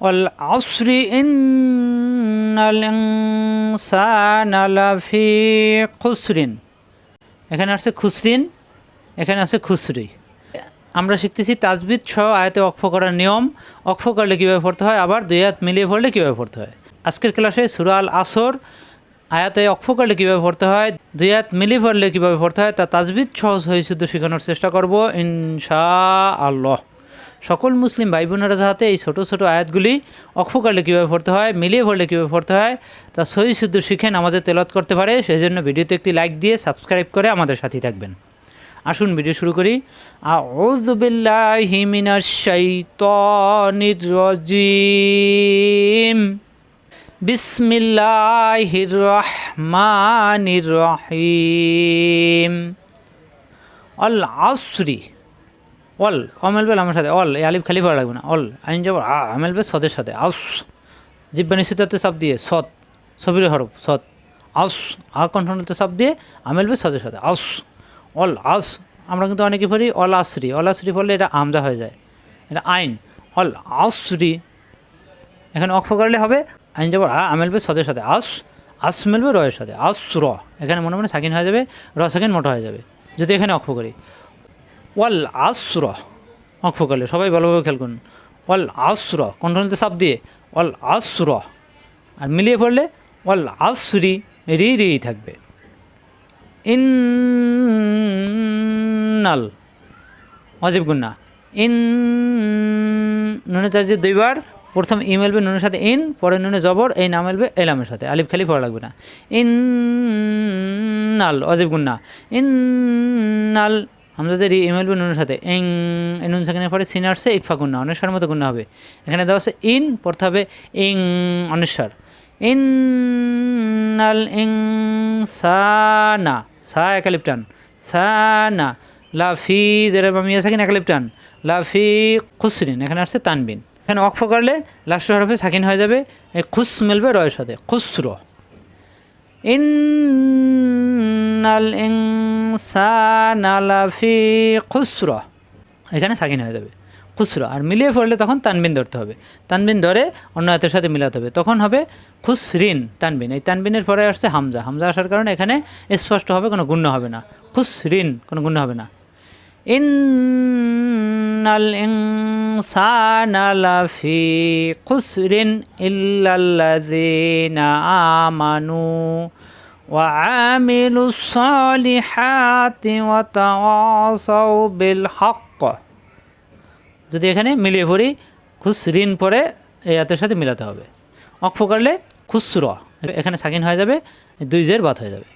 والعصر إن الإنسان لفي خسر এখানে আছে খুসরিন এখানে আছে খুসরি আমরা শিখতেছি তাজবিদ সহ আয়াতে অক্ষ করার নিয়ম অক্ষ করলে কীভাবে পড়তে হয় আবার দুই হাত মিলিয়ে পড়লে কীভাবে পড়তে হয় আজকের ক্লাসে সুরা আল আসর আয়াতে অক্ষ করলে কীভাবে পড়তে হয় দুই হাত মিলিয়ে পড়লে কীভাবে পড়তে হয় তা তাজবিদ সহজ হয়ে শুদ্ধ শেখানোর চেষ্টা করব ইনশা আল্লাহ সকল মুসলিম ভাই বোনেরা যাতে এই ছোটো ছোটো আয়াতগুলি অক্ষ করলে কীভাবে পড়তে হয়, মিলিয়ে পড়লে কীভাবে পড়তে হয়, তা সহি শুদ্ধ শিখে আমাদের তেলত করতে পারে। সেই জন্য ভিডিওতে একটি লাইক দিয়ে সাবস্ক্রাইব করে আমাদের সাথেই থাকবেন। আসুন ভিডিও শুরু করি। আউযু বিল্লাহি মিনাশ শাইতানির রাজিম। বিসমিল্লাহির রহমানির রহিম। অল আসরি অল অমেলবে আমার সাথে, অল, এই আলিফ খালি ভালো লাগবে না, অল, আইন যাব, আ আমেলবে সদের সাথে, আউস। জিব্বা নিশ্চিতাতে চাপ দিয়ে, সৎ ছবির হরফ, সৎ, আউস, আ কণ্ঠনতে চাপ দিয়ে আমেলবে সদের সাথে, আউস, অল আস আমরা কিন্তু অনেকে পড়ি অল আসরি অল আসরি পড়লে এটা আমজা হয়ে যায়, এটা আইন, অল আসরি এখানে অক্ষ করলে হবে, আইন যাব, আ আমেলবে সদের সাথে আস আস মেলবে রয়ের সাথে আস র। এখানে মনে মনে সাকিন হয়ে যাবে, র সাকিন মোটা হয়ে যাবে। যদি এখানে অক্ষ করি ওয়াল আশ্র অক্ষ সবাই ভালোভাবে খেয়াল করুন। ওয়াল আশ্র কণ্ঠনিতে সাপ দিয়ে? ওয়াল আশ্র আর মিলিয়ে পড়লে, ওয়াল আসরি, রি রি থাকবে। ইন্নাল। অজীব গুন্না ইন নুনে চার্জে দুইবার, প্রথম ই মেলবে নুনের সাথে ইন পরে নুনে জবর, এই নাম মেলবে এলামের সাথে। আলিফ খালি পড়া লাগবে না। ইন নাল অজীব গুন্না ইন নাল যদি ই মেলবে নুনের সাথে, এং নুন সেখানে পরে সিন আসছে ইকফা গুন্না অনেশ্বর মতো গুন্না হবে। এখানে দেওয়া আছে, ইন পড়তে হবে ইং অনেশ্বর। ইন নাল ইং সানা সা, একালিপটান। সানা লাফি যেটা আমি সাকিন, একালিপটান। লাফি খুসরিন। এখানে আসছে, তানবিন। এখানে অক্ষ করলে, লাস্ট হরফে সাকিন হয়ে যাবে খুস মিলবে রয়ের সাথে, খুসর। ইন্নাল ইনসানা লাফি খুসর। এখানে সাকিন হয়ে যাবে। খুসরো। আর মিলিয়ে পড়লে তখন তানবিন ধরতে হবে। তানবিন ধরে অন্য হাতের সাথে মিলাতে হবে। তখন হবে খুসরিন তানবিন। এই তানবিনের পরে আসছে হামজা। হামজা আসার কারণে এখানে স্পষ্ট হবে, কোনো গুণ্য হবে না। খুসরিন, কোনো গুণ্য হবে না। ইন্নাল ইনসানা লাফি খুসরিন ইল্লাল্লাযিনা আমানু। وعاملوا الصالحات وتواصوا بالحق যদি এখানে মিলিয়ে পড়ি খুসরিন পরে এই হাতের সাথে মিলাতে হবে অক্ষ করলে খুসর এখানে সাকিন হয়ে যাবে দুই জের বাদ হয়ে যাবে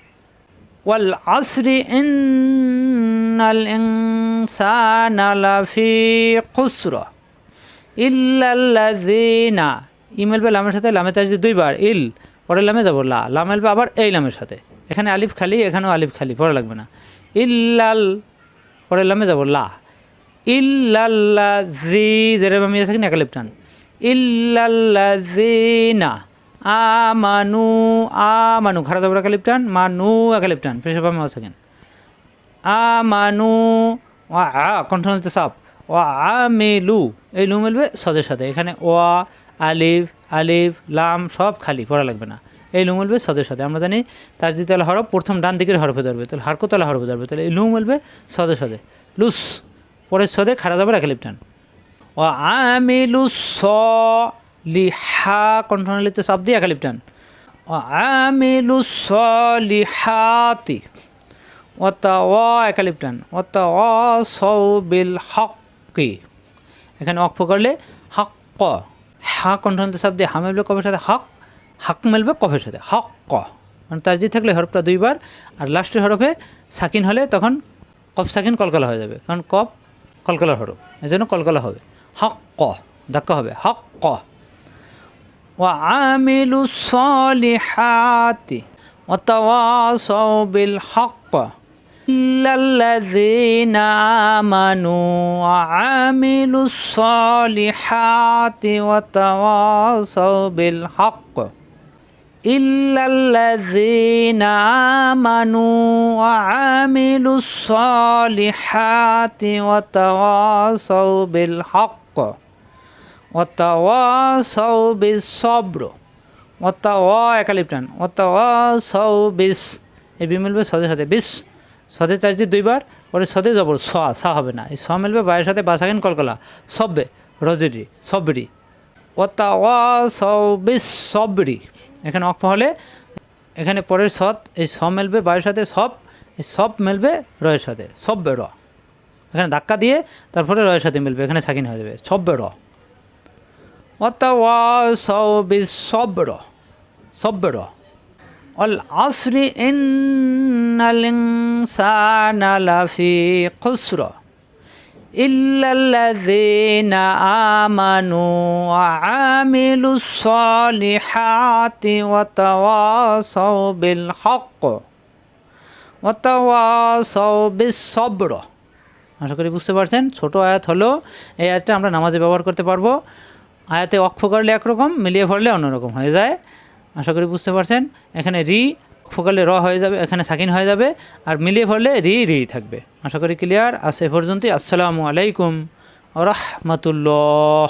ওয়াল আসরি ইন্নাল ইনসানা লাফি খুসর ইল্লাল্লাযিনা ইমেল বে লামের সাথে লামে তার দুইবার ইল পরে লামে যাব, লা। লাম এলবে আবার এই লামের সাথে। এখানে আলিফ খালি, এখানেও আলিফ খালি পরে লাগবে না। ইল্লাল পরে লামে যাব, লা। ইল্লাল্লা জি যেরকম আমি আছে একালিপ টান ইল্লাল্লাজিনা আমানু আমানু। খারাপ যাব একালিপ টান মানু একালিপ টান পেশা পামে সেকেন্ড আমানু ও আ, কণ্ঠ সাপ ও আ আমেলু এই লু মেলবে সজের সাথে। এখানে ওয়া আলিফ আলিফ, লাম সব খালি, পড়া লাগবে না। এই লুম মিলবে সজের সাথে আমরা জানি তার যদি তাহলে হরফ প্রথম ডান দিকের হরফে ধরবে, তাহলে হারকোতলা হরফে ধরবে, তাহলে এই লু মিলবে সদে। সাথে লুস, পরের সদে খাড়া যাবে একালিপ টান ও আমিলু স লিহা কণ্ঠনালিতে চাপ দিয়ে একালিপ টান ও আমিলু স লিহাতি অতা অ একালিপ টান অতা অ সৌ বিল হকি এখানে অক্ষ করলে হক হা কণ্ঠন্ত শব্দে হা মেলবে কফের সাথে, হক, হাক মেলবে কফের সাথে, হক, ক। মানে তার থাকলে হরফটা দুইবার, আর লাস্টের হরফে সাকিন হলে তখন কফ সাকিন কলকলা হয়ে যাবে। কারণ কফ কলকলা হরফ এই জন্য কলকলা হবে। হক, ক, ধাক্কা হবে। হক, ক। ও আমিলু সলিহাতি অতওয়া সবিল হক। الذين آمنوا وعملوا الصالحات وتواصوا بالحق إلا الذين آمنوا وعملوا الصالحات وتواصوا بالحق ওয়াত্তা ওয়া সৌ বিস সব্র ওয়াত্তা ও একালিপ টান ওয়াত্তা ও সৌ বিস এই বি মিলবে সদের সাথে বিস সদে চার্জি দুইবার, পরে সদে জবর, স, সা হবে না। এই স মিলবে বাইরের সাথে বাসাকেন কলকলা। সব্বে, রজিরি সবরি ওয়াত্তা ওয়া সৌ বিস সবরি এখানে অক্ষ হলে এখানে পরের সৎ, এই স মেলবে বায়ুর সাথে সব, এই সব মেলবে রয়ের সাথে। সব্বে র। এখানে ধাক্কা দিয়ে তারপরে রয়ের সাথে মিলবে, এখানে সাকিন হয়ে যাবে। সব্বে র। অত্তা ওয়া সৌ বিস সব্বে র। সব্বে র। অল আসরি ইন্নাল ইনসানা লাফি খুসরা إلا الذين آمنوا وعملوا الصالحات وتواصوا بالحق وتواصوا بالصبر আশা করি বুঝতে পারছেন ছোট আয়াত হলো এই আয়াতটা আমরা নামাজে ব্যবহার করতে পারবো আয়াতে অক্ষ করলে একরকম মিলিয়ে পড়লে অন্যরকম হয়ে যায় আশা করি বুঝতে পারছেন? এখানে রি ফোকালে র হয়ে যাবে, এখানে সাকিন হয়ে যাবে, আর মিলিয়ে ফলে রি রি থাকবে। আশা করি ক্লিয়ার আজ এ পর্যন্তই। আসসালামু আলাইকুম রহমতুল্লাহ।